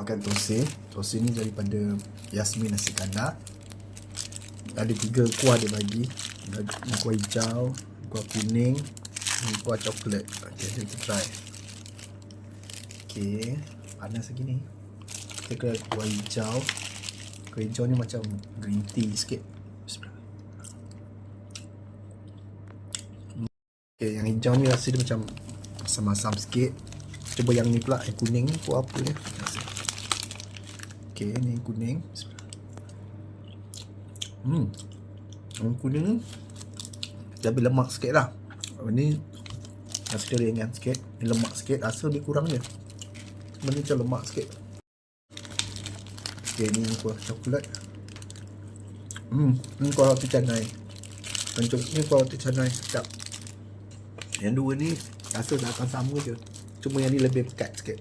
makan tosin tosin ni daripada Yasmin nasi kandar. Ada tiga kuah dia bagi. Ada kuah hijau kuah kuning dan kuah coklat. Ok jom kita try. Ok panas lagi ni. Kita kena kuah hijau. Kuah hijau ni macam green tea sikit. Bismillah. ok yang hijau ni rasa dia macam masam-masam sikit. Cuba yang ni pula yang kuning ni kuah apa ni ok ni yang kuning. Hmm. Yang kuning ni lebih lemak sikit lah. Ini rasa dia ringan sikit. Ni lemak sikit. Rasa dia kurang je. Benda macam lemak sikit. Okay, ni kuah coklat. Hmm, ni kuah roti canai. Coklat ni kuah roti canai. Sedap. Yang dua ni rasa dah akan sama je. Cuma yang ni lebih pekat sikit.